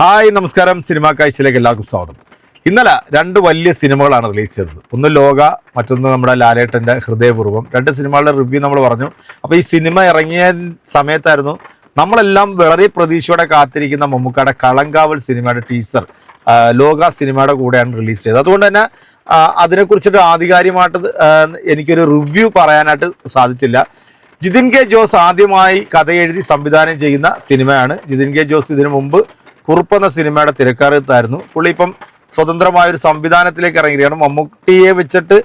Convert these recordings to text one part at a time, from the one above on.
Hi നമസ്കാരം. Cinema കാഴ്ചയിലേക്ക് എല്ലാവർക്കും സ്വാഗതം. ഇന്നലെ രണ്ട് വലിയ സിനിമകളാണ് റിലീസ് ചെയ്തത്. ഒന്ന് ലോക മറ്റൊന്ന് നമ്മുടെ ലാലേട്ടന്റെ ഹൃദയപൂർവം. രണ്ട് സിനിമകളുടെ റിവ്യൂ നമ്മൾ പറഞ്ഞു. അപ്പോൾ ഈ സിനിമ ഇറങ്ങിയ സമയത്തായിരുന്നു നമ്മളെല്ലാം വളരെ പ്രതീക്ഷയോടെ കാത്തിരിക്കുന്ന മമ്മൂക്കയുടെ കളങ്കാവൽ സിനിമയുടെ ടീസർ ലോക സിനിമയുടെ കൂടെയാണ് റിലീസ് ചെയ്തത്. അതുകൊണ്ട് തന്നെ അതിനെക്കുറിച്ചൊരു ആധികാരികമായിട്ട് എനിക്കൊരു റിവ്യൂ പറയാനായിട്ട് സാധിച്ചില്ല. ജിതിൻ കെ ജോസ് ആദ്യമായി കഥ എഴുതി സംവിധാനം ചെയ്യുന്ന സിനിമയാണ്. ജിതിൻ കെ ജോസ് ഇതിനു മുമ്പ് കുറുപ്പെന്ന സിനിമയുടെ തിരക്കകത്തായിരുന്നു പുള്ളി ഇപ്പം സ്വതന്ത്രമായ ഒരു സംവിധാനത്തിലേക്ക് ഇറങ്ങിയിരിക്കുകയാണ് മമ്മൂട്ടിയെ വെച്ചിട്ട്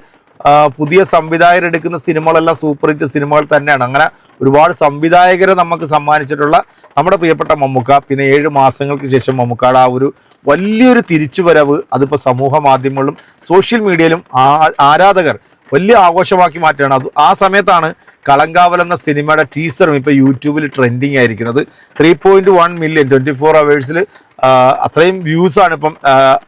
പുതിയ സംവിധായകർ എടുക്കുന്ന സിനിമകളെല്ലാം സൂപ്പർ ഹിറ്റ് സിനിമകൾ തന്നെയാണ്. അങ്ങനെ ഒരുപാട് സംവിധായകരെ നമുക്ക് സമ്മാനിച്ചിട്ടുള്ള നമ്മുടെ പ്രിയപ്പെട്ട മമ്മൂക്ക പിന്നെ ഏഴ് മാസങ്ങൾക്ക് ശേഷം മമ്മൂക്കയുടെ ആ ഒരു വലിയൊരു തിരിച്ചുവരവ് അതിപ്പോൾ സമൂഹ മാധ്യമങ്ങളിലും സോഷ്യൽ മീഡിയയിലും ആരാധകർ വലിയ ആഘോഷമാക്കി മാറ്റുകയാണ്. അത് ആ സമയത്താണ് കളങ്കാവൽ എന്ന സിനിമയുടെ ടീസറും ഇപ്പോൾ യൂട്യൂബിൽ ട്രെൻഡിങ് ആയിരിക്കുന്നത്. Three point one million twenty four അവേഴ്സിൽ അത്രയും വ്യൂസാണ് ഇപ്പം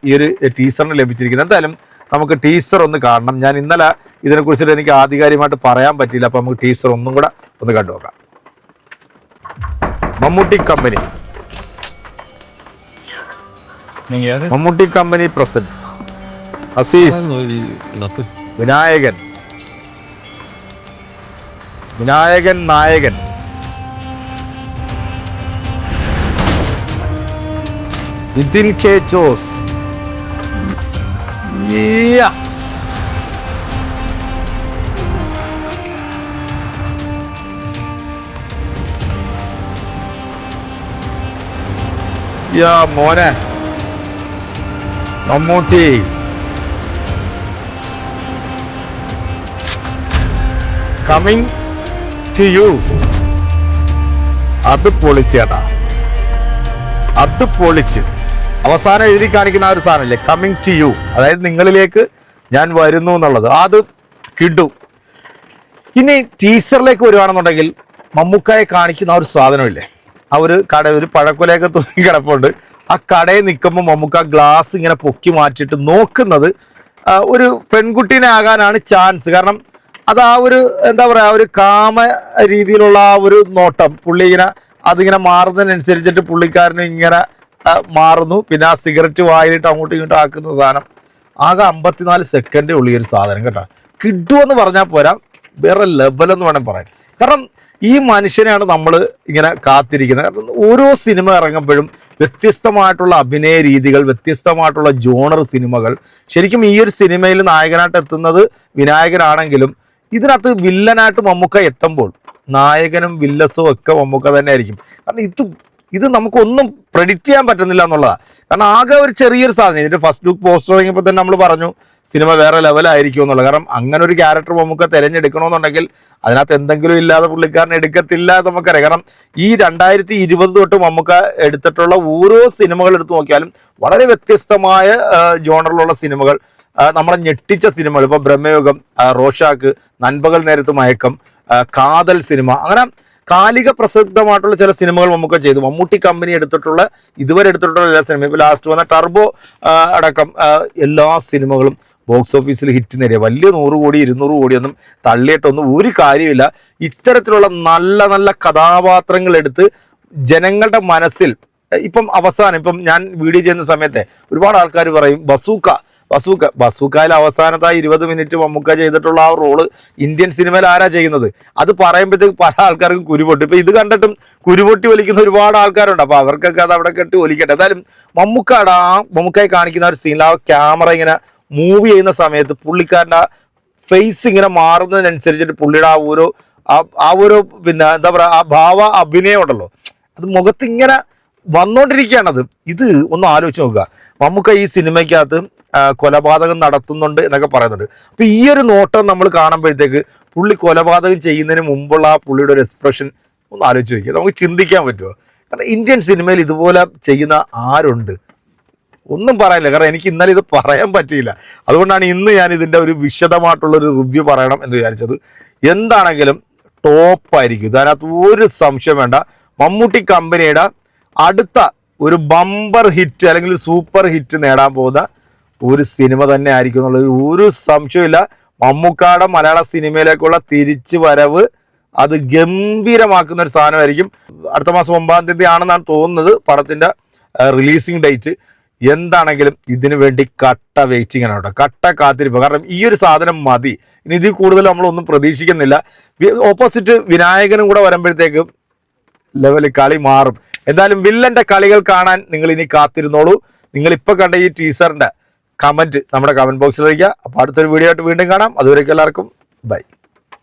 ഈ ഒരു ടീസറിന് ലഭിച്ചിരിക്കുന്നത്. എന്തായാലും നമുക്ക് ടീസർ ഒന്ന് കാണണം. ഞാൻ ഇന്നലെ ഇതിനെക്കുറിച്ചിട്ട് എനിക്ക് ആധികാരികമായിട്ട് പറയാൻ പറ്റിയില്ല. അപ്പം നമുക്ക് ടീസർ ഒന്നും കൂടെ ഒന്ന് കണ്ടു നോക്കാം. Mammootty company Mammootty company presents Azeez. Vinayakan. Vinayakan നായകൻ. നിതിൻ കെ ജോസ്. മോനെ. മമ്മൂട്ടി. കമ്മിങ് ടു യു അത് പൊളിച്ചേട്ടാ. അത് പൊളിച്ച്. അവസാനം എഴുതി കാണിക്കുന്ന ആ ഒരു സാധനമില്ലേ? കമ്മിങ് ടു യു അതായത് നിങ്ങളിലേക്ക് ഞാൻ വരുന്നു എന്നുള്ളത്. അത് കിട്ടും. ഇനി ടീച്ചറിലേക്ക് വരുവാണെന്നുണ്ടെങ്കിൽ മമ്മൂക്കായെ കാണിക്കുന്ന ആ ഒരു സാധനമില്ലേ? ആ ഒരു കട ഒരു പഴക്കൊലയൊക്കെ തൂങ്ങി കിടപ്പുണ്ട്. ആ കടയിൽ നിൽക്കുമ്പോൾ മമ്മൂക്ക ഗ്ലാസ് ഇങ്ങനെ പൊക്കി മാറ്റിയിട്ട് നോക്കുന്നത് ഒരു പെൺകുട്ടീനെ ആകാനാണ് ചാൻസ് കാരണം അത് ആ ഒരു എന്താ പറയുക ഒരു കാമ രീതിയിലുള്ള ആ ഒരു നോട്ടം. പുള്ളി ഇങ്ങനെ അതിങ്ങനെ മാറുന്നതിനനുസരിച്ചിട്ട് പുള്ളിക്കാരന് ഇങ്ങനെ മാറുന്നു. പിന്നെ ആ സിഗരറ്റ് വായിലിട്ട് അങ്ങോട്ടും ഇങ്ങോട്ടും ആക്കുന്ന സാധനം. ആകെ അമ്പത്തിനാല് സെക്കൻഡേ ഉള്ളൂ ഒരു സാധനം കേട്ടോ. കിട്ടുമെന്ന് പറഞ്ഞാൽ പോരാ വേറെ ലെവലെന്ന് വേണം പറയാൻ. കാരണം ഈ മനുഷ്യനെയാണ് നമ്മൾ ഇങ്ങനെ കാത്തിരിക്കുന്നത്. കാരണം ഓരോ സിനിമ ഇറങ്ങുമ്പോഴും വ്യത്യസ്തമായിട്ടുള്ള അഭിനയ രീതികൾ വ്യത്യസ്തമായിട്ടുള്ള ജോണർ സിനിമകൾ. ശരിക്കും ഈ ഒരു സിനിമയിൽ നായകനായിട്ട് എത്തുന്നത് വിനായകനാണെങ്കിലും ഇതിനകത്ത് വില്ലനായിട്ട് മമ്മൂക്ക എത്തുമ്പോൾ നായകനും വില്ലസും ഒക്കെ മമ്മൂക്ക തന്നെ ആയിരിക്കും. കാരണം ഇത് ഇത് നമുക്കൊന്നും പ്രെഡിക്റ്റ് ചെയ്യാൻ പറ്റുന്നില്ല എന്നുള്ളതാണ് കാരണം ആകെ ഒരു ചെറിയൊരു സാധനം ഇതിന്റെ ഫസ്റ്റ് ലുക്ക് പോസ്റ്റർ തുടങ്ങിയപ്പോൾ തന്നെ നമ്മൾ പറഞ്ഞു സിനിമ വേറെ ലെവലായിരിക്കും എന്നുള്ളത്. കാരണം അങ്ങനെ ഒരു ക്യാരക്ടർ നമുക്ക് തിരഞ്ഞെടുക്കണമെന്നുണ്ടെങ്കിൽ അതിനകത്ത് എന്തെങ്കിലും ഇല്ലാതെ പുള്ളിക്കാരൻ എടുക്കത്തില്ല എന്ന് നമുക്കറിയാം. കാരണം ഈ രണ്ടായിരത്തി ഇരുപത് തൊട്ട് മമ്മൂക്ക എടുത്തിട്ടുള്ള ഓരോ സിനിമകൾ എടുത്തു നോക്കിയാലും വളരെ വ്യത്യസ്തമായ ജോണറിലുള്ള സിനിമകൾ നമ്മളെ ഞെട്ടിച്ച സിനിമകൾ. ഇപ്പോൾ ബ്രഹ്മയോഗം റോഷാക്ക് നൻപകൽ നേരത്ത് മയക്കം കാതൽ സിനിമ. അങ്ങനെ കാലിക പ്രസിദ്ധമായിട്ടുള്ള ചില സിനിമകൾ നമുക്ക് ചെയ്തു. മമ്മൂട്ടി കമ്പനി എടുത്തിട്ടുള്ള ഇതുവരെ എടുത്തിട്ടുള്ള എല്ലാ സിനിമയും. ഇപ്പോൾ ലാസ്റ്റ് വന്ന ടർബോ അടക്കം എല്ലാ സിനിമകളും ബോക്സ് ഓഫീസിൽ ഹിറ്റ് നേടിയ. വലിയ നൂറ് കോടി ഇരുന്നൂറ് കോടിയൊന്നും തള്ളിയിട്ടൊന്നും ഒരു കാര്യമില്ല. ഇത്തരത്തിലുള്ള നല്ല നല്ല കഥാപാത്രങ്ങൾ എടുത്ത് ജനങ്ങളുടെ മനസ്സിൽ ഇപ്പം അവസാനം ഇപ്പം ഞാൻ വീഡിയോ ചെയ്യുന്ന സമയത്തെ ഒരുപാട് ആൾക്കാർ പറയും ബസൂക്ക ബസൂക്ക ബസൂക്കയിൽ അവസാനത്തെ ആ ഇരുപത് മിനിറ്റ് മമ്മൂക്ക ചെയ്തിട്ടുള്ള ആ റോൾ ഇന്ത്യൻ സിനിമയിൽ ആരാ ചെയ്യുന്നത്? അത് പറയുമ്പോഴത്തേക്ക് പല ആൾക്കാർക്കും കുരുപൊട്ടി. ഇപ്പം ഇത് കണ്ടിട്ടും കുരുപൊട്ടി ഒലിക്കുന്ന ഒരുപാട് ആൾക്കാരുണ്ട്. അപ്പോൾ അവർക്കൊക്കെ അത് അവിടെ കെട്ടി ഒലിക്കട്ടെ. എന്തായാലും മമ്മൂക്കാട് ആ മമ്മൂക്കായി കാണിക്കുന്ന ഒരു സീനിൽ ആ ക്യാമറ ഇങ്ങനെ മൂവ് ചെയ്യുന്ന സമയത്ത് പുള്ളിക്കാരന്റെ ഫേസ് ഇങ്ങനെ മാറുന്നതിനനുസരിച്ചിട്ട് പുള്ളിയുടെ ആ ഓരോ ആ- ഒരു പിന്നെ എന്താ പറയുക ആ ഭാവ അഭിനയം ഉണ്ടല്ലോ. അത് മുഖത്ത് അത് ഇത് ഒന്ന് ആലോചിച്ച് നോക്കുക. മമ്മൂക്ക ഈ സിനിമയ്ക്കകത്ത് കൊലപാതകം നടത്തുന്നുണ്ട് എന്നൊക്കെ പറയുന്നുണ്ട്. അപ്പൊ ഈ ഒരു നോട്ടം നമ്മൾ കാണുമ്പോഴത്തേക്ക് പുള്ളി കൊലപാതകം ചെയ്യുന്നതിന് മുമ്പുള്ള ആ പുള്ളിയുടെ ഒരു എക്സ്പ്രഷൻ ഒന്ന് ആലോചിച്ച് നോക്കുക നമുക്ക് ചിന്തിക്കാൻ പറ്റുമോ? കാരണം ഇന്ത്യൻ സിനിമയിൽ ഇതുപോലെ ചെയ്യുന്ന ആരുണ്ട്? ഒന്നും പറയാനില്ല. കാരണം എനിക്ക് ഇന്നലെ ഇത് പറയാൻ പറ്റിയില്ല. അതുകൊണ്ടാണ് ഇന്ന് ഞാൻ ഇതിന്റെ ഒരു വിശദമായിട്ടുള്ള ഒരു റിവ്യൂ പറയണം എന്ന് വിചാരിച്ചത്. എന്താണെങ്കിലും ടോപ്പായിരിക്കും ഇതിനകത്ത് ഒരു സംശയം വേണ്ട. മമ്മൂട്ടി കമ്പനിയുടെ അടുത്ത ഒരു ബമ്പർ ഹിറ്റ് അല്ലെങ്കിൽ സൂപ്പർ ഹിറ്റ് നേടാൻ പോകുന്ന ഒരു സിനിമ തന്നെ ആയിരിക്കും എന്നുള്ളത്. ഒരു സംശയമില്ല മമ്മൂക്കാടെ മലയാള സിനിമയിലേക്കുള്ള തിരിച്ചു വരവ് അത് ഗംഭീരമാക്കുന്ന ഒരു സാധനമായിരിക്കും. അടുത്ത മാസം ഒമ്പതാം തീയതി ആണെന്നാണ് തോന്നുന്നത് പടത്തിന്റെ റിലീസിങ് ഡേറ്റ് എന്താണെങ്കിലും ഇതിനു വേണ്ടി കട്ട വെയിറ്റിംഗ് ആണ് കേട്ടോ. കട്ട കാത്തിരിപ്പ്. കാരണം ഈ ഒരു സാധനം മതി. ഇനി ഇതിൽ കൂടുതൽ നമ്മളൊന്നും പ്രതീക്ഷിക്കുന്നില്ല. ഓപ്പോസിറ്റ് വിനായകനും കൂടെ വരുമ്പോഴത്തേക്കും ലെവൽ കളി മാറും. എന്തായാലും വില്ലന്റെ കളികൾ കാണാൻ നിങ്ങൾ ഇനി കാത്തിരുന്നോളൂ. നിങ്ങൾ ഇപ്പൊ കണ്ട ഈ ടീസറിന്റെ കമന്റ് നമ്മുടെ കമന്റ് ബോക്സിൽ വയ്ക്കുക അപ്പൊ അടുത്തൊരു വീഡിയോ ആയിട്ട് വീണ്ടും കാണാം. അതുവരേക്കും എല്ലാവർക്കും ബൈ